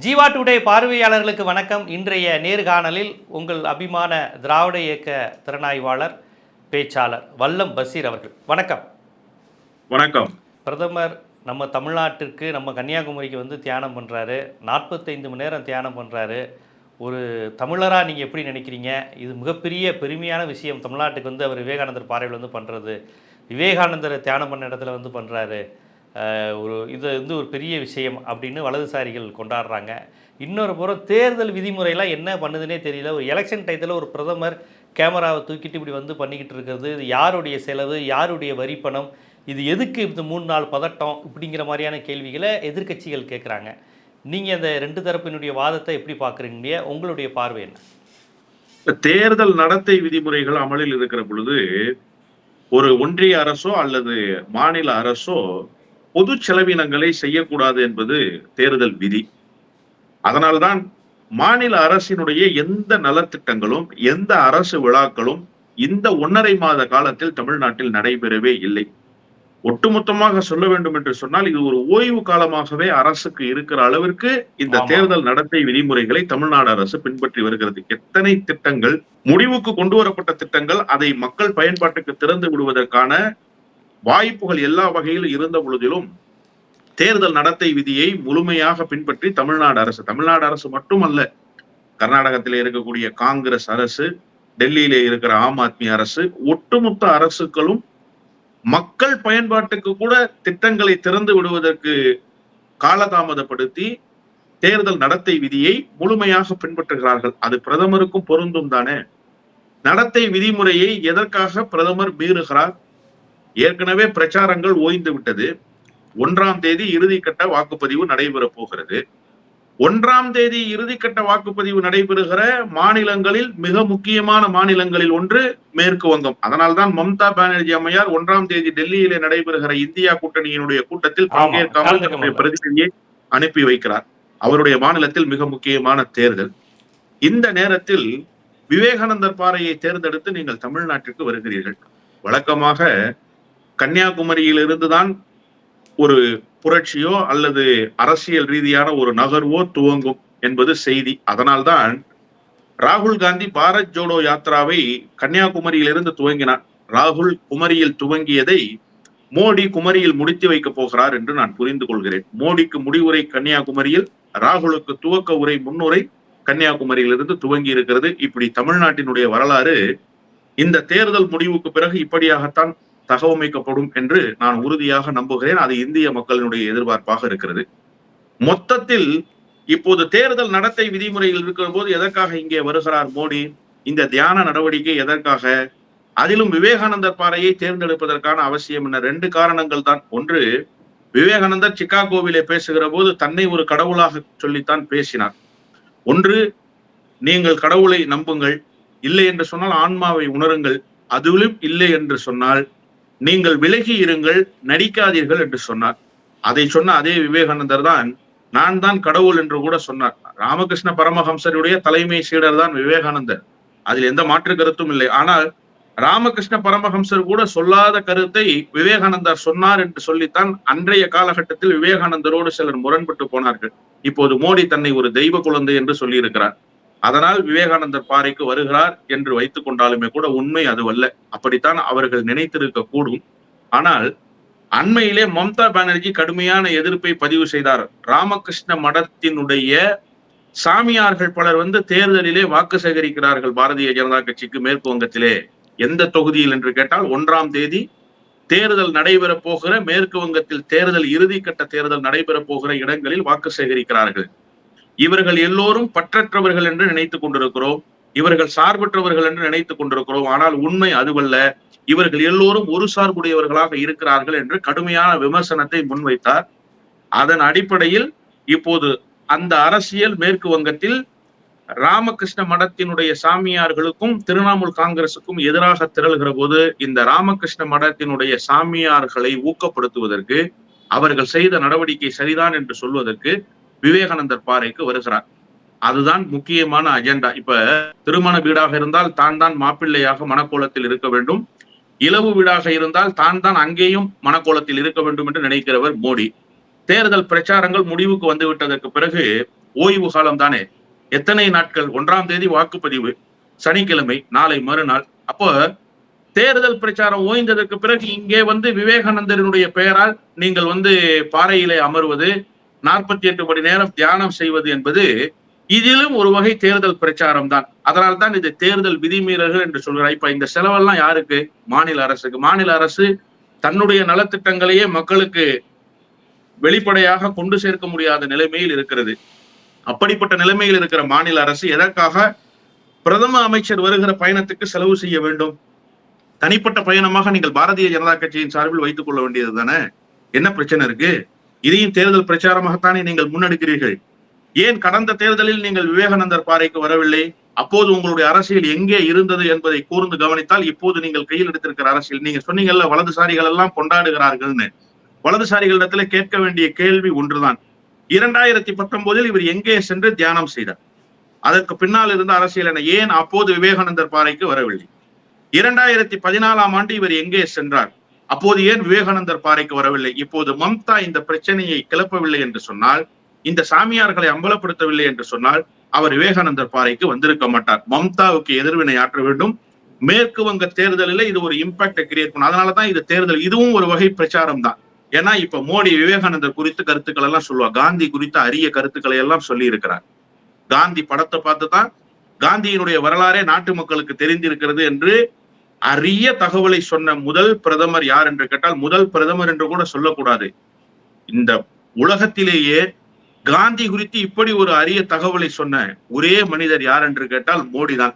Jeeva today பார்வையாளர்களுக்கு வணக்கம். இன்றைய நேர்காணலில் உங்கள் அபிமான திராவிட இயக்க திறனாய்வாளர் பேச்சாளர் வல்லம் பசீர் அவர்கள். வணக்கம். வணக்கம். பிரதமர் நம்ம தமிழ்நாட்டிற்கு நம்ம கன்னியாகுமரிக்கு வந்து தியானம் பண்ணுறாரு நாற்பத்தைந்து மணி நேரம் தியானம் பண்ணுறாரு ஒரு தமிழராக நீங்கள் எப்படி நினைக்கிறீங்க? இது மிகப்பெரிய பெருமையான விஷயம். தமிழ்நாட்டுக்கு வந்து அவர் விவேகானந்தர் பாறையில் வந்து பண்ணுறது விவேகானந்தர் தியானம் பண்ண இடத்துல வந்து பண்ணுறாரு ஒரு இது வந்து ஒரு பெரிய விஷயம் அப்படின்னு வலதுசாரிகள் கொண்டாடுறாங்க. இன்னொரு புறம் தேர்தல் விதிமுறையெல்லாம் என்ன பண்ணுதுன்னே தெரியல. ஒரு எலெக்ஷன் டயத்தில் ஒரு பிரதமர் கேமராவை தூக்கிட்டு இப்படி வந்து பண்ணிக்கிட்டு இருக்கிறது. இது யாருடைய செலவு? யாருடைய வரி பணம்? இது எதுக்கு இந்த மூணு நாள் பதட்டம் இப்படிங்கிற மாதிரியான கேள்விகளை எதிர்க்கட்சிகள் கேட்குறாங்க. நீங்கள் அந்த ரெண்டு தரப்பினுடைய வாதத்தை எப்படி பார்க்குறீங்க? உங்களுடைய பார்வை என்ன? தேர்தல் நடத்தை விதிமுறைகள் அமலில் இருக்கிற பொழுது ஒரு ஒன்றிய அரசோ அல்லது மாநில அரசோ பொது செலவினங்களை செய்யக்கூடாது என்பது தேர்தல் விதி. அதனால்தான் மாநில அரசினுடைய எந்த நலத்திட்டங்களும் எந்த அரசு விழாக்களும் இந்த ஒன்றரை மாத காலத்தில் தமிழ்நாட்டில் நடைபெறவே இல்லை. ஒட்டுமொத்தமாக சொல்ல வேண்டும் என்று சொன்னால் இது ஒரு ஓய்வு காலமாகவே அரசுக்கு இருக்கிற அளவிற்கு இந்த. தேர்தல் நடத்தை விதிமுறைகளை தமிழ்நாடு அரசு பின்பற்றி வருகிறது. எத்தனை திட்டங்கள் முடிவுக்கு கொண்டு வரப்பட்ட திட்டங்கள் அதை மக்கள் பயன்பாட்டுக்கு திறந்து விடுவதற்கான வாய்ப்புகள் எல்லா வகையிலும் இருந்த பொழுதிலும் தேர்தல் நடத்தை விதியை முழுமையாக பின்பற்றி தமிழ்நாடு அரசு தமிழ்நாடு அரசு மட்டுமல்ல கர்நாடகத்தில் இருக்கக்கூடிய காங்கிரஸ் அரசு டெல்லியில இருக்கிற ஆம் ஆத்மி அரசு ஒட்டுமொத்த அரசுகளும் மக்கள் பயன்பாட்டுக்கு கூட திட்டங்களை திறந்து விடுவதற்கு காலதாமதப்படுத்தி தேர்தல் நடத்தை விதியை முழுமையாக பின்பற்றுகிறார்கள். அது பிரதமருக்கும் பொருந்தும் தானே. நடத்தை விதிமுறையை எதற்காக பிரதமர் மீறுகிறார்? ஏற்கனவே பிரச்சாரங்கள் ஓய்ந்து விட்டது. ஒன்றாம் தேதி இறுதிக்கட்ட வாக்குப்பதிவு நடைபெற போகிறது. ஒன்றாம் தேதி இறுதிக்கட்ட வாக்குப்பதிவு நடைபெறுகிற மாநிலங்களில் மிக முக்கியமான மாநிலங்களில் ஒன்று மேற்கு வங்கம். அதனால்தான் மம்தா பானர்ஜி அம்மையார் ஒன்றாம் தேதி டெல்லியிலே நடைபெறுகிற இந்தியா கூட்டணியினுடைய கூட்டத்தில் பங்கேற்காமல் தன்னுடைய. பிரதிநிதியை அனுப்பி வைக்கிறார். அவருடைய மாநிலத்தில் மிக முக்கியமான தேர்தல். இந்த நேரத்தில் விவேகானந்தர் பாறையை தேர்ந்தெடுத்து நீங்கள் தமிழ்நாட்டிற்கு வருகிறீர்கள். வழக்கமாக கன்னியாகுமரியில் தான் ஒரு புரட்சியோ அல்லது அரசியல் ரீதியான ஒரு நகர்வோ துவங்கும் என்பது செய்தி. அதனால்தான் ராகுல் காந்தி பாரத் ஜோடோ யாத்ராவை கன்னியாகுமரியிலிருந்து துவங்கினார். ராகுல் குமரியில் துவங்கியதை மோடி குமரியில் முடித்து வைக்க போகிறார் என்று நான் புரிந்து கொள்கிறேன். மோடிக்கு முடிவுரை கன்னியாகுமரியில் ராகுலுக்கு துவக்க உரை முன்னுரை கன்னியாகுமரியிலிருந்து துவங்கி இருக்கிறது இப்படி தமிழ்நாட்டினுடைய வரலாறு இந்த தேர்தல் முடிவுக்கு பிறகு இப்படியாகத்தான் தகவமைக்கப்படும் என்று நான் உறுதியாக நம்புகிறேன். அது இந்திய மக்களினுடைய எதிர்பார்ப்பாக இருக்கிறது. மொத்தத்தில் இப்போது தேர்தல் நடத்தை விதிமுறையில் இருக்கிற போது எதற்காக இங்கே வருகிறார் மோடி? இந்த தியான நடவடிக்கை எதற்காக? அதிலும் விவேகானந்தர் பாறையை தேர்ந்தெடுப்பதற்கான அவசியம் என்ன? ரெண்டு காரணங்கள் தான். ஒன்று விவேகானந்தர் சிக்காகோவிலே பேசுகிற போது தன்னை ஒரு கடவுளாக சொல்லித்தான் பேசினார். ஒன்று நீங்கள் கடவுளை நம்புங்கள். இல்லை என்று சொன்னால் ஆன்மாவை உணருங்கள். அதிலும் இல்லை என்று சொன்னால் நீங்கள் விலகி இருங்கள் நடிக்காதீர்கள் என்று சொன்னார். அதை சொன்ன அதே விவேகானந்தர் தான் நான் தான் கடவுள் என்று கூட சொன்னார். ராமகிருஷ்ண பரமஹம்சருடைய தலைமை சீடர் தான் விவேகானந்தர். அதில் எந்த மாற்று கருத்தும் இல்லை. ஆனால் ராமகிருஷ்ண பரமஹம்சர் கூட சொல்லாத கருத்தை விவேகானந்தர் சொன்னார் என்று சொல்லித்தான் அன்றைய காலகட்டத்தில் விவேகானந்தரோடு சிலர் முரண்பட்டு போனார்கள். இப்போது மோடி தன்னை ஒரு தெய்வ குழந்தை என்று சொல்லியிருக்கிறார். அதனால் விவேகானந்தர் பாறைக்கு வருகிறார் என்று வைத்துக் கொண்டாலுமே கூட உண்மை அதுவல்ல. அப்படித்தான் அவர்கள் நினைத்திருக்க கூடும். ஆனால் அண்மையிலே மம்தா பானர்ஜி கடுமையான எதிர்ப்பை பதிவு செய்தார். ராமகிருஷ்ண மடத்தினுடைய சாமியார்கள் பலர் வந்து தேர்தலிலே வாக்கு சேகரிக்கிறார்கள் பாரதிய ஜனதா கட்சிக்கு மேற்கு வங்கத்திலே. எந்த தொகுதியில் என்று கேட்டால் ஒன்றாம் தேதி தேர்தல் நடைபெற போகிற மேற்கு வங்கத்தில் தேர்தல் இறுதிக்கட்ட தேர்தல் நடைபெற போகிற இடங்களில் வாக்கு சேகரிக்கிறார்கள். இவர்கள் எல்லோரும் பற்றற்றவர்கள் என்று நினைத்துக் கொண்டிருக்கிறோம். இவர்கள் சார்பற்றவர்கள் என்று நினைத்துக் கொண்டிருக்கிறோம். ஆனால் உண்மை அதுவல்ல. இவர்கள் எல்லோரும் ஒரு சார்புடையவர்களாக இருக்கிறார்கள் என்று கடுமையான விமர்சனத்தை முன்வைத்தார். அதன் அடிப்படையில் இப்போது அந்த அரசியல் மேற்கு வங்கத்தில் ராமகிருஷ்ண மடத்தினுடைய சாமியார்களுக்கும் திரிணாமுல் காங்கிரசுக்கும் எதிராக திரள்கிற போது இந்த ராமகிருஷ்ண மடத்தினுடைய சாமியார்களை ஊக்கப்படுத்துவதற்கு அவர்கள் செய்த நடவடிக்கை சரிதான் என்று சொல்வதற்கு விவேகானந்தர் பாறைக்கு வருகிறார். அதுதான் முக்கியமான அஜெண்டா இப்ப திருமண வீடாக இருந்தால் தான் தான் மாப்பிள்ளையாக மணக்கோலத்தில் இருக்க வேண்டும். இலவு வீடாக இருந்தால் தான் தான் அங்கேயும் மணக்கோலத்தில் இருக்க வேண்டும் என்று நினைக்கிறவர் மோடி. தேர்தல் பிரச்சாரங்கள் முடிவுக்கு வந்து விட்டதற்கு பிறகு ஓய்வு காலம் தானே. எத்தனை நாட்கள்? ஒன்றாம் தேதி வாக்குப்பதிவு. சனிக்கிழமை நாளை மறுநாள். அப்போ தேர்தல் பிரச்சாரம் ஓய்ந்ததற்கு பிறகு இங்கே வந்து விவேகானந்தரினுடைய பெயரால் நீங்கள் வந்து பாறையிலே அமர்வது நாற்பத்தி எட்டு மணி நேரம் தியானம் செய்வது என்பது இதிலும் ஒரு வகை தேர்தல் பிரச்சாரம் தான் அதனால் தான் இது தேர்தல் விதிமீறல்கள் என்று சொல்கிறார். இப்ப இந்த செலவெல்லாம் யாருக்கு? மாநில அரசுக்கு. மாநில அரசு தன்னுடைய நலத்திட்டங்களையே மக்களுக்கு வெளிப்படையாக கொண்டு சேர்க்க முடியாத நிலைமையில் இருக்கிறது. அப்படிப்பட்ட நிலைமையில் இருக்கிற மாநில அரசு எதற்காக பிரதம அமைச்சர் வருகிற பயணத்துக்கு செலவு செய்ய வேண்டும்? தனிப்பட்ட பயணமாக நீங்கள் பாரதிய ஜனதா கட்சியின் சார்பில் வைத்துக் கொள்ள வேண்டியது தானே என்ன பிரச்சனை இருக்கு? இதையும் தேர்தல் பிரச்சாரமாகத்தானே நீங்கள் முன்னெடுக்கிறீர்கள்? ஏன் கடந்த தேர்தலில் நீங்கள் விவேகானந்தர் பாறைக்கு வரவில்லை? அப்போது உங்களுடைய அரசியல் எங்கே இருந்தது என்பதை கூர்ந்து கவனித்தால் இப்போது நீங்கள் கையில் எடுத்திருக்கிற அரசியல். நீங்க சொன்னீங்கல்ல வலதுசாரிகள் எல்லாம் கொண்டாடுகிறார்கள்னு. வலதுசாரிகளிடத்துல கேட்க வேண்டிய கேள்வி ஒன்றுதான். இரண்டாயிரத்தி பத்தொன்பதில் இவர் எங்கே சென்று தியானம் செய்தார்? அதற்கு பின்னால் இருந்த அரசியல் என ஏன் அப்போது விவேகானந்தர் பாறைக்கு வரவில்லை? இரண்டாயிரத்தி பதினாலாம் ஆண்டு இவர் எங்கே சென்றார்? அப்போது ஏன் விவேகானந்தர் பாறைக்கு வரவில்லை? இப்போது மம்தா இந்த பிரச்சனையை கிளப்பவில்லை என்று சொன்னால் இந்த சாமியார்களை அம்பலப்படுத்தவில்லை என்று சொன்னால் அவர் விவேகானந்தர் பாறைக்கு வந்திருக்க மாட்டார். மம்தாவுக்கு எதிர்வினை ஆற்ற வேண்டும். மேற்கு வங்க தேர்தலில் இது ஒரு இம்பாக்டை கிரியேட் பண்ணும் அதனாலதான் இது தேர்தல். இதுவும் ஒரு வகை பிரச்சாரம் தான். ஏன்னா இப்ப மோடி விவேகானந்தர் குறித்து கருத்துக்கள் எல்லாம் சொல்லுவார் காந்தி குறித்த அரிய கருத்துக்களை எல்லாம் சொல்லி இருக்கிறார். காந்தி படத்தை பார்த்து தான் காந்தியினுடைய வரலாறே நாட்டு மக்களுக்கு தெரிந்திருக்கிறது என்று அரிய தகவலை சொன்ன முதல் பிரதமர் யார் என்று கேட்டால் முதல் பிரதமர் என்று கூட சொல்லக்கூடாது. இந்த உலகத்திலேயே காந்தி குறித்து இப்படி ஒரு அரிய தகவலை சொன்ன ஒரே மனிதர் யார் என்று கேட்டால் மோடி தான்.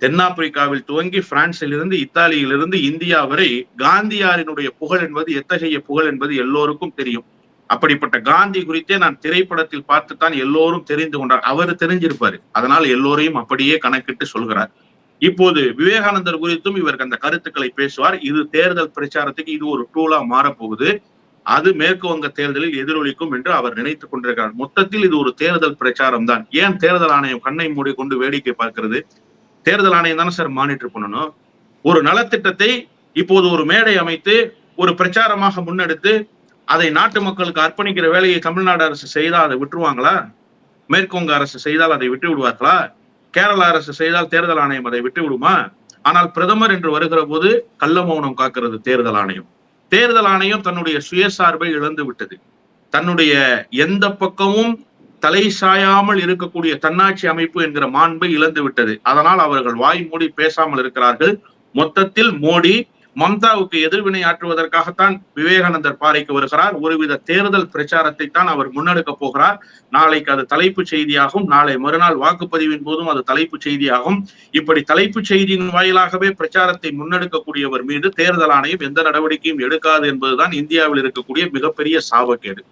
தென்னாப்பிரிக்காவில் துவங்கி பிரான்சிலிருந்து இத்தாலியிலிருந்து இந்தியா வரை காந்தியாரினுடைய புகழ் என்பது எத்தகைய புகழ் என்பது எல்லோருக்கும் தெரியும். அப்படிப்பட்ட காந்தி குறித்தே நான் திரைப்படத்தில் பார்த்துத்தான் எல்லோரும் தெரிந்து கொண்டார். அவர் தெரிஞ்சிருப்பாரு. அதனால் எல்லோரையும் அப்படியே கணக்கிட்டு சொல்கிறார். இப்போது விவேகானந்தர் குறித்தும் இவர் அந்த கருத்துக்களை பேசுவார். இது தேர்தல் பிரச்சாரத்துக்கு இது ஒரு டூலா மாறப்போகுது. அது மேற்கு வங்க தேர்தலில் எதிரொலிக்கும் என்று அவர் நினைத்துக் கொண்டிருக்கிறார். மொத்தத்தில் இது ஒரு தேர்தல் பிரச்சாரம் தான் ஏன் தேர்தல் ஆணையம் கண்ணை மூடிக்கொண்டு வேடிக்கை பார்க்கிறது? தேர்தல் ஆணையம் தானே சார் மானிட்டர் பண்ணணும்? ஒரு நலத்திட்டத்தை இப்போது ஒரு மேடை அமைத்து ஒரு பிரச்சாரமாக முன்னெடுத்து அதை நாட்டு மக்களுக்கு அர்ப்பணிக்கிற வேலையை தமிழ்நாடு அரசு செய்தால் அதை விட்டுருவாங்களா? மேற்கு வங்க அரசு செய்தால் அதை விட்டு விடுவார்களா கேரள அரசு செய்தால் தேர்தல் ஆணையம் அதை விட்டு விடுமா? ஆனால் பிரதமர் என்று வருகிற போது கள்ள மௌனம் காக்கிறது தேர்தல் ஆணையம். தேர்தல் ஆணையம் தன்னுடைய சுயசார்பை இழந்து விட்டது. தன்னுடைய எந்த பக்கமும் தலை சாயாமல் இருக்கக்கூடிய தன்னாட்சி அமைப்பு என்கிற மாண்பை இழந்து விட்டது. அதனால் அவர்கள் வாய் மூடி பேசாமல் இருக்கிறார்கள். மொத்தத்தில் மோடி மம்தாவுக்கு எதிர்வினை ஆற்றுவதற்காகத்தான் விவேகானந்தர் பாறைக்கு வருகிறார். ஒருவித தேர்தல் பிரச்சாரத்தை தான் அவர் முன்னெடுக்க போகிறார். நாளைக்கு அது தலைப்பு செய்தியாகும். நாளை மறுநாள் வாக்குப்பதிவின் போதும் அது தலைப்பு செய்தியாகும். இப்படி தலைப்பு செய்தியின் வாயிலாகவே பிரச்சாரத்தை முன்னெடுக்கக்கூடியவர் மீது தேர்தல் ஆணையம் எந்த நடவடிக்கையும் எடுக்காது என்பதுதான் இந்தியாவில் இருக்கக்கூடிய மிகப்பெரிய சாபக்கேடு.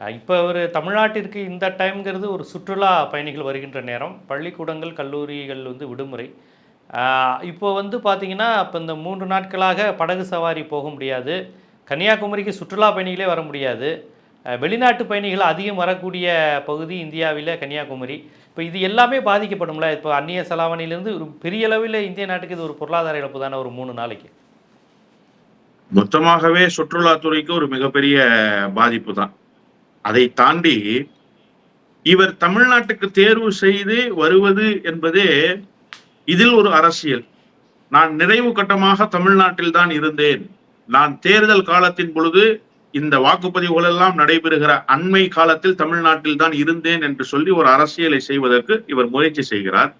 இப்போ ஒரு தமிழ்நாட்டிற்கு இந்த டைம்ங்கிறது ஒரு சுற்றுலா பயணிகள் வருகின்ற நேரம். பள்ளிக்கூடங்கள் கல்லூரிகள் வந்து விடுமுறை. இப்போ வந்து பார்த்திங்கன்னா இப்போ இந்த மூன்று நாட்களாக படகு சவாரி போக முடியாது. கன்னியாகுமரிக்கு சுற்றுலா பயணிகளே வர முடியாது. வெளிநாட்டு பயணிகள் அதிகம் வரக்கூடிய பகுதி இந்தியாவில் கன்னியாகுமரி. இப்போ இது எல்லாமே பாதிக்கப்படும்ல. இப்போ அந்நிய செலாவணியிலேருந்து ஒரு பெரிய அளவில் இந்திய நாட்டுக்கு இது ஒரு பொருளாதார இழப்பு தானே ஒரு மூணு நாளைக்கு. மொத்தமாகவே சுற்றுலாத்துறைக்கு ஒரு மிகப்பெரிய பாதிப்பு தான். அதை தாண்டி இவர் தமிழ்நாட்டுக்கு தேர்வு செய்து வருவது என்பதே இதில் ஒரு அரசியல். நான் நிறைவு கட்டமாக தமிழ்நாட்டில் தான் இருந்தேன். நான் தேர்தல் காலத்தின் பொழுது இந்த வாக்குப்பதிவுகள் எல்லாம் நடைபெறுகிற அண்மை காலத்தில் தமிழ்நாட்டில் தான் இருந்தேன் என்று சொல்லி ஒரு அரசியலை செய்வதற்கு இவர் முயற்சி செய்கிறார்.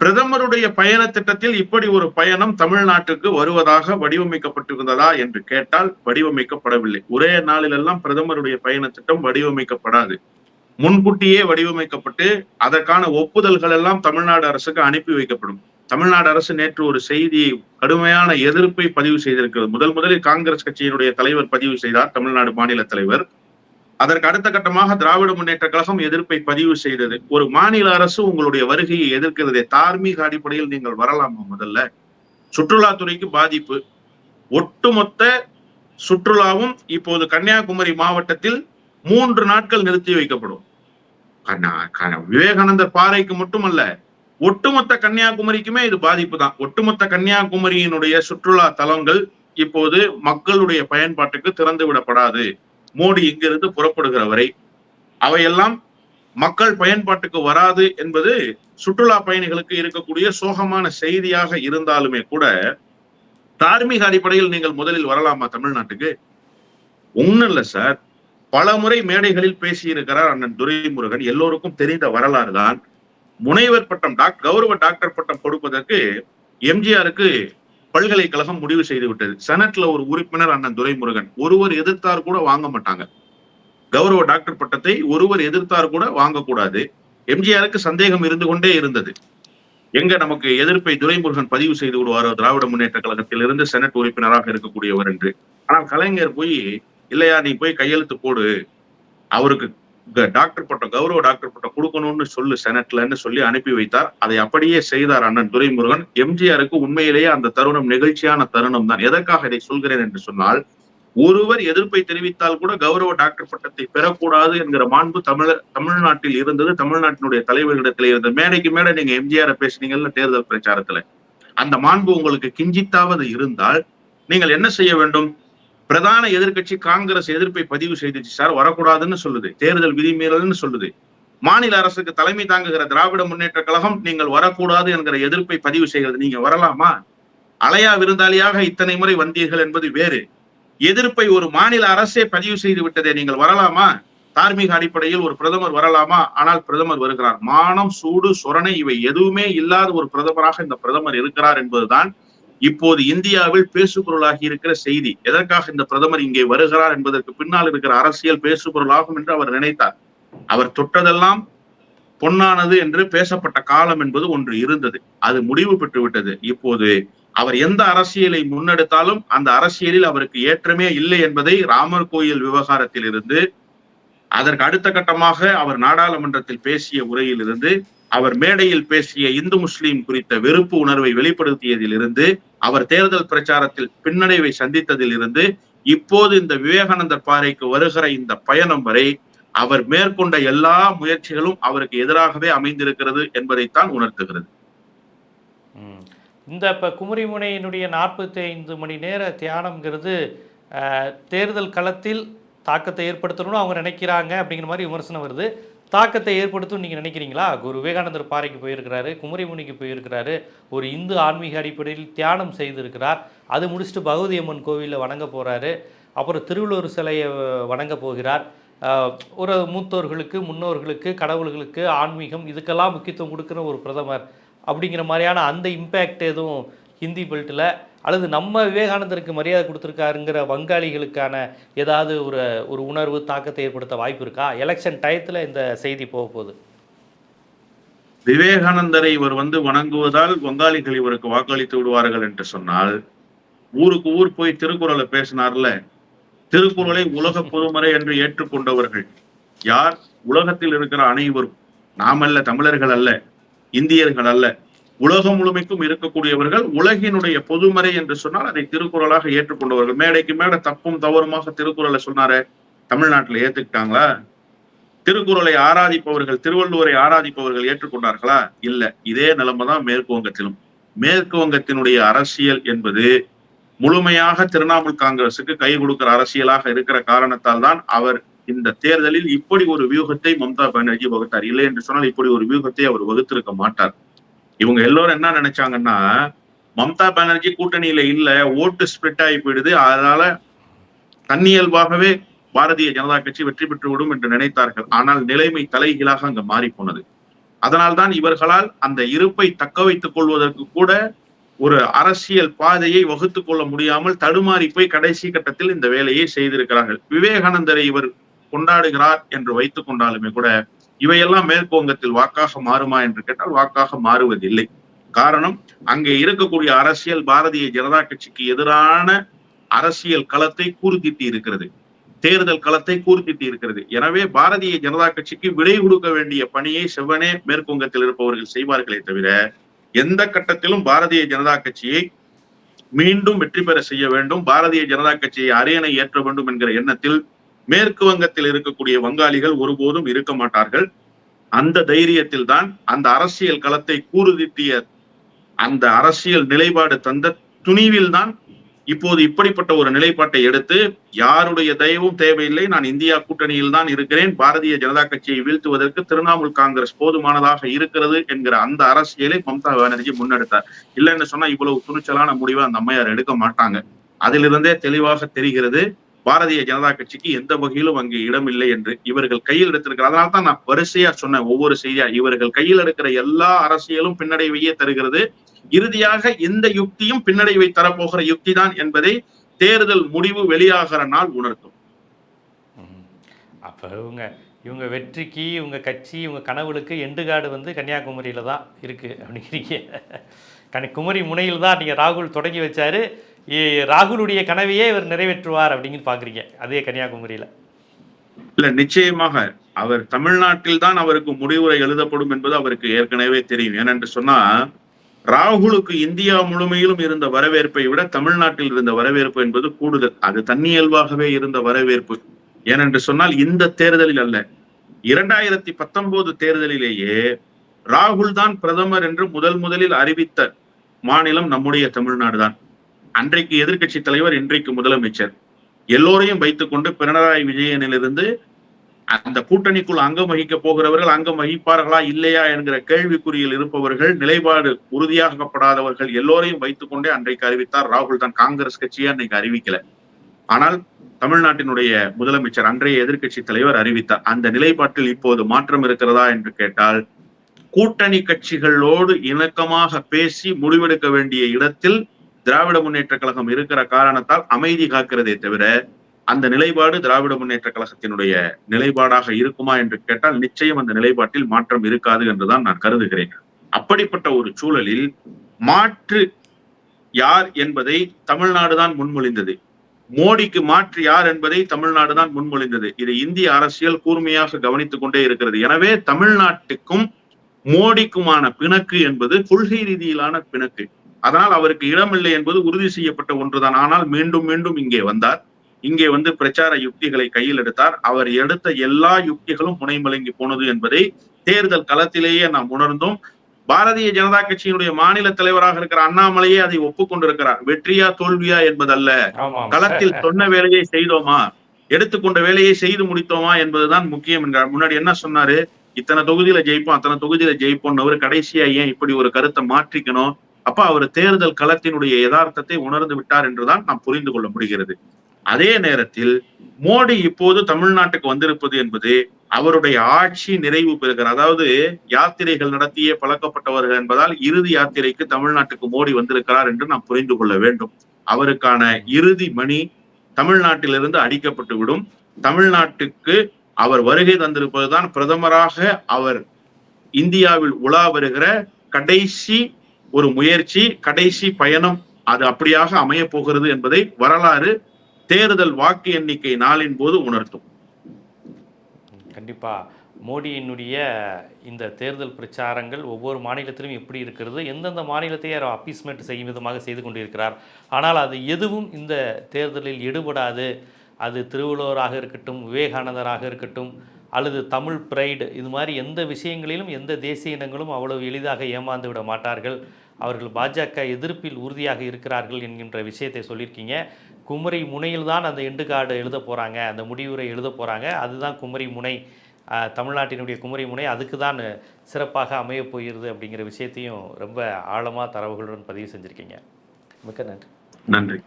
பிரதமருடைய பயண திட்டத்தில் இப்படி ஒரு பயணம் தமிழ்நாட்டுக்கு வருவதாக வடிவமைக்கப்பட்டிருந்ததா என்று கேட்டால் வடிவமைக்கப்படவில்லை. ஒரே நாளிலெல்லாம் பிரதமருடைய பயண திட்டம் வடிவமைக்கப்படாது. முன்கூட்டியே வடிவமைக்கப்பட்டு அதற்கான ஒப்புதல்கள் எல்லாம் தமிழ்நாடு அரசுக்கு அனுப்பி வைக்கப்படும். தமிழ்நாடு அரசு நேற்று ஒரு செய்தி கடுமையான எதிர்ப்பை பதிவு செய்திருக்கிறது. முதல் முதலில் காங்கிரஸ் கட்சியினுடைய தலைவர் பதிவு செய்தார் தமிழ்நாடு மாநில தலைவர். அதற்கு அடுத்த கட்டமாக திராவிட முன்னேற்ற கழகம் எதிர்ப்பை பதிவு செய்தது. ஒரு மாநில அரசு உங்களுடைய வருகையை எதிர்க்கிறதே தார்மீக அடிப்படையில் நீங்கள் வரலாமா முதல்ல? சுற்றுலாத்துறைக்கு பாதிப்பு. ஒட்டுமொத்த சுற்றுலாவும் இப்போது கன்னியாகுமரி மாவட்டத்தில் மூன்று நாட்கள் நிறுத்தி வைக்கப்படும். விவேகானந்தர் பாறைக்கு மட்டுமல்ல ஒட்டுமொத்த கன்னியாகுமரிக்குமே இது பாதிப்பு தான் ஒட்டுமொத்த கன்னியாகுமரியினுடைய சுற்றுலா தலங்கள் இப்போது மக்களுடைய பயன்பாட்டுக்கு திறந்து விடப்படாது. மோடி இங்கிருந்து புறப்படுகிற வரை அவையெல்லாம் மக்கள் பயன்பாட்டுக்கு வராது என்பது சுற்றுலா பயணிகளுக்கு இருக்கக்கூடிய சோகமான செய்தியாக இருந்தாலுமே கூட தார்மீக அடிப்படையில் நீங்கள் முதலில் வரலாமா தமிழ்நாட்டுக்கு? ஒண்ணும் இல்லை சார். பல முறை மேடைகளில் பேசியிருக்கிறார் அண்ணன் துரைமுருகன். எல்லோருக்கும் தெரிந்த வரலாறு தான் முனைவர் பட்டம் டாக் கௌரவ டாக்டர் பட்டம் கொடுப்பதற்கு எம்ஜிஆருக்கு பல்கலைக்கழகம் முடிவு செய்து விட்டது செனட்ல ஒரு உறுப்பினர் அண்ணன் துரைமுருகன். ஒருவர் எதிர்த்தார் கூட வாங்க மாட்டாங்க. கௌரவ டாக்டர் பட்டத்தை ஒருவர் எதிர்த்தார் கூட வாங்கக்கூடாது. எம்ஜிஆருக்கு சந்தேகம் இருந்து கொண்டே இருந்தது. எங்க நமக்கு எதிர்ப்பை துரைமுருகன் பதிவு செய்து விடுவாரோ திராவிட முன்னேற்ற கழகத்தில் இருந்து செனட் உறுப்பினராக இருக்கக்கூடியவர் என்று. ஆனால் கலைஞர் போய் இல்லையா நீ போய் கையெழுத்து போடு. அவருக்கு டாக்டர் பட்டம் கௌரவ டாக்டர் பட்டம் கொடுக்கணும்னு சொல்லு செனட்லன்னு சொல்லி அனுப்பி வைத்தார். அதை அப்படியே செய்தார் அண்ணன் துரைமுருகன். எம்ஜிஆருக்கு உண்மையிலேயே அந்த தருணம் நிகழ்ச்சியான தருணம் தான் எதற்காக இதை சொல்கிறேன் என்று சொன்னால் ஒருவர் எதிர்ப்பை தெரிவித்தால் கூட கௌரவ டாக்டர் பட்டத்தை பெறக்கூடாது என்கிற மாண்பு தமிழர் தமிழ்நாட்டில் இருந்தது. தமிழ்நாட்டினுடைய தலைவர்களிடத்தில் இருந்தது. மேடைக்கு மேடை நீங்க எம்ஜிஆர் பேசுனீங்கல்ல தேர்தல் பிரச்சாரத்துல. அந்த மாண்பு உங்களுக்கு கிஞ்சித்தாவது இருந்தால் நீங்கள் என்ன செய்ய வேண்டும்? பிரதான எதிர்கட்சி காங்கிரஸ் எதிர்ப்பை பதிவு செய்துச்சு சார் வரக்கூடாதுன்னு சொல்லுது. தேர்தல் விதிமீறல்னு சொல்லுது. மாநில அரசுக்கு தலைமை தாங்குகிற திராவிட முன்னேற்ற கழகம் நீங்கள் வரக்கூடாது என்கிற எதிர்ப்பை பதிவு செய்கிறது. நீங்க வரலாமா? அலையா விருந்தாளியாக இத்தனை முறை வந்தீர்கள் என்பது வேறு. எதிர்ப்பை ஒரு மாநில அரசே பதிவு செய்து விட்டதே நீங்கள் வரலாமா? தார்மீக அடிப்படையில் ஒரு பிரதமர் வரலாமா? ஆனால் பிரதமர் வருகிறார். மானம் சூடு சொரணை இவை எதுவுமே இல்லாத ஒரு பிரதமராக இந்த பிரதமர் இருக்கிறார் என்பதுதான் இப்போது இந்தியாவில் பேசுபொருளாகி இருக்கிற செய்தி எதற்காக இந்த பிரதமர் இங்கே வருகிறார் என்பதற்கு பின்னால் இருக்கிற அரசியல் பேசுபொருளாகும் என்று அவர் நினைத்தார். அவர் தொட்டதெல்லாம் பொன்னானது என்று பேசப்பட்ட காலம் என்பது ஒன்று இருந்தது. அது முடிவு பெற்று விட்டது. இப்போது அவர் எந்த அரசியலை முன்னெடுத்தாலும் அந்த அரசியலில் அவருக்கு ஏற்றமே இல்லை என்பதை ராமர் கோயில் விவகாரத்தில் இருந்து அதற்கு அடுத்த கட்டமாக அவர் நாடாளுமன்றத்தில் பேசிய உரையிலிருந்து அவர் மேடையில் பேசிய இந்து முஸ்லீம் குறித்த வெறுப்பு உணர்வை வெளிப்படுத்தியதிலிருந்து அவர் தேர்தல் பிரச்சாரத்தில் பின்னடைவை சந்தித்ததில் இருந்து இப்போது இந்த விவேகானந்தர் பாறைக்கு வருகிற இந்த பயணம் வரை அவர் மேற்கொண்ட எல்லா முயற்சிகளும் அவருக்கு எதிராகவே அமைந்திருக்கிறது என்பதைத்தான் உணர்த்துகிறது. இந்த இப்போ குமரிமுனையினுடைய நாற்பத்தி ஐந்து மணி நேர தியானம்ங்கிறது தேர்தல் களத்தில் தாக்கத்தை ஏற்படுத்தணும்னு அவங்க நினைக்கிறாங்க அப்படிங்கிற மாதிரி விமர்சனம் வருது. தாக்கத்தை ஏற்படுத்தும் நீங்கள் நினைக்கிறீங்களா? குரு விவேகானந்தர் பாறைக்கு போயிருக்கிறாரு குமரிமுனிக்கு போயிருக்கிறாரு ஒரு இந்து ஆன்மீக அடிப்படையில் தியானம் செய்திருக்கிறார். அது முடிச்சுட்டு பகவதி அம்மன் கோவிலில் வணங்க போகிறாரு அப்புறம் திருவள்ளுவர் சிலையை வணங்க போகிறார். ஒரு மூத்தோர்களுக்கு முன்னோர்களுக்கு கடவுள்களுக்கு ஆன்மீகம் இதுக்கெல்லாம் முக்கியத்துவம் கொடுக்குற ஒரு பிரதமர் அப்படிங்கிற மாதிரியான அந்த இம்பேக்ட் எதுவும் ஹிந்தி பெல்ட்டில் அல்லது நம்ம விவேகானந்தருக்கு மரியாதை கொடுத்துருக்காருங்கிற வங்காளிகளுக்கான ஏதாவது ஒரு ஒரு உணர்வு தாக்கத்தை ஏற்படுத்த வாய்ப்பு இருக்கா? எலெக்ஷன் டயத்தில் இந்த செய்தி போக போகுது. விவேகானந்தரை இவர் வந்து வணங்குவதால் வங்காளிகள் இவருக்கு வாக்களித்து விடுவார்கள் என்று சொன்னால் ஊருக்கு ஊர் போய் திருக்குறளை பேசினார்ல திருக்குறளை உலக பொதுமறை என்று ஏற்றுக்கொண்டவர்கள் யார்? உலகத்தில் இருக்கிற அனைவரும் நாமல்ல தமிழர்கள் அல்ல இந்தியர்கள் அல்ல உலகம் முழுமைக்கும் இருக்கக்கூடியவர்கள் உலகினுடைய பொதுமறை என்று சொன்னால் அதை திருக்குறளாக ஏற்றுக்கொண்டவர்கள். மேடைக்கு மேடை தப்பும் தவறுமாக திருக்குறளை சொன்னாரே தமிழ்நாட்டுல ஏத்துக்கிட்டாங்களா? திருக்குறளை ஆராதிப்பவர்கள் திருவள்ளுவரை ஆராதிப்பவர்கள் ஏற்றுக்கொண்டார்களா? இல்ல இதே நிலைமை தான் மேற்கு வங்கத்திலும். மேற்கு வங்கத்தினுடைய அரசியல் என்பது முழுமையாக திரிணாமுல் காங்கிரசுக்கு கை கொடுக்கிற அரசியலாக இருக்கிற காரணத்தால் தான் அவர் இந்த தேர்தலில் இப்படி ஒரு வியூகத்தை மம்தா பானர்ஜி வகுத்தார். இல்லை என்று சொன்னால் இப்படி ஒரு வியூகத்தை அவர் வகுத்திருக்க மாட்டார். இவங்க எல்லாரும் என்ன நினைச்சாங்கன்னா மம்தா பானர்ஜி கூட்டணியில இல்ல ஓட்டு ஸ்பிளிட் ஆகி போயிடுது. அதனால தன்னியல்பாகவே பாரதிய ஜனதா கட்சி வெற்றி பெற்று விடும் என்று நினைத்தார்கள். ஆனால் நிலைமை தலைகீழாக அங்க மாறி போனது அதனால்தான் இவர்களால் அந்த இருப்பை தக்க வைத்துக் கொள்வதற்கு கூட ஒரு அரசியல் பாதையை வகுத்துக் கொள்ள முடியாமல் தடுமாறி போய் கடைசி கட்டத்தில் இந்த வேலையை செய்திருக்கிறார்கள். விவேகானந்தரை இவர் கொண்டாடுகிறார் என்று வைத்துக் கொண்டாலுமே கூட இவையெல்லாம் மேற்கு வங்கத்தில் வாக்காக மாறுமா என்று கேட்டால் வாக்காக மாறுவதில்லை. காரணம் அங்கே இருக்கக்கூடிய அரசியல் பாரதிய ஜனதா கட்சிக்கு எதிரான அரசியல் களத்தை கூர்த்திட்டி இருக்கிறது. தேர்தல் களத்தை கூர்த்திட்டி இருக்கிறது. எனவே பாரதிய ஜனதா கட்சிக்கு விடை கொடுக்க வேண்டிய பணியை செவ்வனே மேற்குவங்கத்தில் இருப்பவர்கள் செய்வார்களே தவிர எந்த கட்டத்திலும் பாரதிய ஜனதா கட்சியை மீண்டும் வெற்றி பெற செய்ய வேண்டும். பாரதிய ஜனதா கட்சியை அரியணை ஏற்ற வேண்டும் என்கிற எண்ணத்தில் மேற்கு வங்கத்தில் இருக்கக்கூடிய வங்காளிகள் ஒருபோதும் இருக்க மாட்டார்கள். அந்த தைரியத்தில் தான் அந்த அரசியல் களத்தை கூறுதிட்டிய அந்த அரசியல் நிலைப்பாடு தந்த துணிவில் தான் இப்போது இப்படிப்பட்ட ஒரு நிலைப்பாட்டை எடுத்து யாருடைய தயவும் தேவையில்லை நான் இந்தியா கூட்டணியில் தான் இருக்கிறேன் பாரதிய ஜனதா கட்சியை வீழ்த்துவதற்கு திரிணாமுல் காங்கிரஸ் போதுமானதாக இருக்கிறது என்கிற அந்த அரசியலை மம்தா பானர்ஜி முன்னெடுத்தார். இல்லைன்னு சொன்னா இவ்வளவு துணிச்சலான முடிவை அந்த அம்மையார் எடுக்க மாட்டாங்க. அதிலிருந்தே தெளிவாக தெரிகிறது பாரதிய ஜனதா கட்சிக்கு எந்த வகையிலும் அங்கு இடம் இல்லை என்று இவர்கள் கையில் எடுத்திருக்கிற அதனால தான் நான் வரிசையா சொன்னேன் ஒவ்வொரு செய்தியா. இவர்கள் கையில் எடுக்கிற எல்லா அரசியலும் பின்னடைவையே தருகிறது. இறுதியாக இந்த யுக்தியும் பின்னடைவை தரப்போகிற யுக்தி தான் என்பதை தேர்தல் முடிவு வெளியாகிற நாள் உணர்த்தும். அப்ப இவங்க இவங்க வெற்றிக்கு இவங்க கட்சி இவங்க கனவுகளுக்கு எண்டுகாடு வந்து கன்னியாகுமரியில தான் இருக்கு அப்படிங்கிறீங்க. கனி குமரி முனையில் தான் நீங்கள் ராகுல் தொடங்கி வச்சாரு. ராகுலுடைய கனவையே இவர் நிறைவேற்றுவார் அப்படின்னு பாக்குறீங்க அதே கன்னியாகுமரியில. இல்ல நிச்சயமாக அவர் தமிழ்நாட்டில் தான் அவருக்கு முடிவுரை எழுதப்படும் என்பது அவருக்கு ஏற்கனவே தெரியும். ஏனென்று சொன்னா ராகுலுக்கு இந்தியா முழுமையிலும் இருந்த வரவேற்பை விட தமிழ்நாட்டில் இருந்த வரவேற்பு என்பது கூடுதல். அது தன்னியல்வாகவே இருந்த வரவேற்பு. ஏனென்று சொன்னால் இந்த தேர்தலில் அல்ல. இரண்டாயிரத்தி பத்தொன்பது தேர்தலிலேயே ராகுல் தான் பிரதமர் என்று முதல் முதலில் அறிவித்த மாநிலம் நம்முடைய தமிழ்நாடு தான் அன்றைக்கு எதிர்க்கட்சி தலைவர் இன்றைக்கு முதலமைச்சர். எல்லோரையும் வைத்துக்கொண்டு பினராயி விஜயனிலிருந்து அந்த கூட்டணிக்குள் அங்கம் வகிக்க போகிறவர்கள் அங்கம் வகிப்பார்களா இல்லையா என்கிற கேள்விக்குறியில் இருப்பவர்கள் நிலைப்பாடு உறுதியாகப்படாதவர்கள் எல்லோரையும் வைத்துக்கொண்டே அன்றைக்கு அறிவித்தார் ராகுல் தான். காங்கிரஸ் கட்சியே அன்னைக்கு அறிவிக்கல. ஆனால் தமிழ்நாட்டினுடைய முதலமைச்சர் அன்றைய எதிர்க்கட்சி தலைவர் அறிவித்தார். அந்த நிலைப்பாட்டில் இப்போது மாற்றம் இருக்கிறதா என்று கேட்டால் கூட்டணி கட்சிகளோடு இணக்கமாக பேசி முடிவெடுக்க வேண்டிய இடத்தில் திராவிட முன்னேற்ற கழகம் இருக்கிற காரணத்தால் அமைதி காக்கிறதே தவிர அந்த நிலைப்பாடு திராவிட முன்னேற்ற கழகத்தினுடைய நிலைப்பாடாக இருக்குமா என்று கேட்டால் நிச்சயம் அந்த நிலைப்பாட்டில் மாற்றம் இருக்காது என்றுதான் நான் கருதுகிறேன். அப்படிப்பட்ட ஒரு சூழலில் மாற்று யார் என்பதை தமிழ்நாடு தான் முன்மொழிந்தது. மோடிக்கு மாற்று யார் என்பதை தமிழ்நாடு தான் முன்மொழிந்தது. இதை இந்திய அரசியல் கூர்மையாக கவனித்துக் கொண்டே இருக்கிறது. எனவே தமிழ்நாட்டுக்கும் மோடிக்குமான பிணக்கு என்பது கொள்கை ரீதியிலான பிணக்கு. அதனால் அவருக்கு இடமில்லை என்பது உறுதி செய்யப்பட்ட ஒன்றுதான். ஆனால் மீண்டும் மீண்டும் இங்கே வந்தார். இங்கே வந்து பிரச்சார யுக்திகளை கையில் எடுத்தார். அவர் எடுத்த எல்லா யுக்திகளும் முனைமலங்கி போனது என்பதை தேர்தல் களத்திலேயே நாம் உணர்ந்தோம். பாரதிய ஜனதா கட்சியினுடைய மாநில தலைவராக இருக்கிற அண்ணாமலையே அதை ஒப்புக்கொண்டிருக்கிறார். வெற்றியா தோல்வியா என்பதல்ல. களத்தில் சொன்ன வேலையை செய்தோமா? எடுத்துக்கொண்ட வேலையை செய்து முடித்தோமா என்பதுதான் முக்கியம் என்றார் முன்னாடி என்ன சொன்னாரு? இத்தனை தொகுதியில ஜெயிப்போம் அத்தனை தொகுதியில ஜெயிப்போம் அவர் கடைசியா ஏன் இப்படி ஒரு கருத்தை மாற்றிக்கணும்? அப்ப அவர் தேர்தல் களத்தினுடைய யதார்த்தத்தை உணர்ந்து விட்டார் என்றுதான் நாம் புரிந்து கொள்ள முடிகிறது. அதே நேரத்தில் மோடி இப்போது தமிழ்நாட்டுக்கு வந்திருப்பது என்பது அவருடைய ஆட்சி நிறைவு பெறுகிறார். அதாவது யாத்திரைகள் நடத்தியே பழக்கப்பட்டவர்கள் என்பதால் இறுதி யாத்திரைக்கு தமிழ்நாட்டுக்கு மோடி வந்திருக்கிறார் என்று நாம் புரிந்து கொள்ள வேண்டும். அவருக்கான இறுதி மணி தமிழ்நாட்டிலிருந்து அடிக்கப்பட்டு விடும். தமிழ்நாட்டுக்கு அவர் வருகை தந்திருப்பதுதான் பிரதமராக அவர் இந்தியாவில் உலா வருகிற கடைசி ஒரு முயற்சி கடைசி பயணம் அது அப்படியாக அமைய போகிறது என்பதை வரலாறு தேர்தல் வாக்கு எண்ணிக்கை நாளின் போது உணர்த்தும். கண்டிப்பா. மோடியினுடைய இந்த தேர்தல் பிரச்சாரங்கள் ஒவ்வொரு மாநிலத்திலும் எப்படி இருக்கிறது எந்தெந்த மாநிலத்தை அவர் அப்பீஸ்மெண்ட் செய்யும் விதமாக செய்து கொண்டிருக்கிறார். ஆனால் அது எதுவும் இந்த தேர்தலில் எடுபடாது அது திருவள்ளுவராக இருக்கட்டும் விவேகானந்தராக இருக்கட்டும் அல்லது தமிழ் பிரைடு இது மாதிரி எந்த விஷயங்களிலும் எந்த தேசிய இனங்களும் அவ்வளவு எளிதாக ஏமாந்து விட மாட்டார்கள். அவர்கள் பாஜக எதிர்ப்பில் உறுதியாக இருக்கிறார்கள் என்கின்ற விஷயத்தை சொல்லியிருக்கீங்க. குமரி முனையில் தான் அந்த எண்டு கார்டு எழுத போகிறாங்க அந்த முடிவுரை எழுத போகிறாங்க அதுதான் குமரி முனை. தமிழ்நாட்டினுடைய குமரி முனை. அதுக்கு தான் சிறப்பாக அமையப் போகிறது அப்படிங்கிற விஷயத்தையும் ரொம்ப ஆழமாக தரவுகளுடன் பதிவு செஞ்சுருக்கீங்க. மிக்க நன்றி. நன்றி.